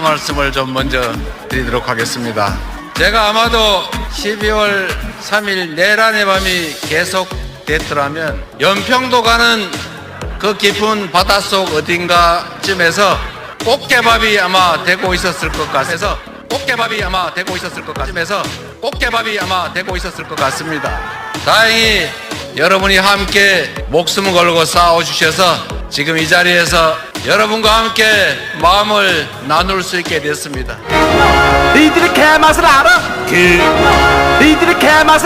말씀을 좀 먼저 드리도록 하겠습니다. 제가 아마도 12월 3일 내란의 밤이 계속 됐더라면 연평도 가는 그 깊은 바닷속 어딘가쯤에서 꽃게밥이 아마 되고 있었을 것 같아서 꽃게밥이 아마 되고 있었을 것 같으면서 꽃게밥이 아마 되고 있었을 것 같습니다. 다행히 여러분이 함께 목숨을 걸고 싸워주셔서 지금 이 자리에서 여러분과 함께 마음을 나눌 수 있게 됐습니다. 니들이 개맛을 알아? 그 니들이 개맛을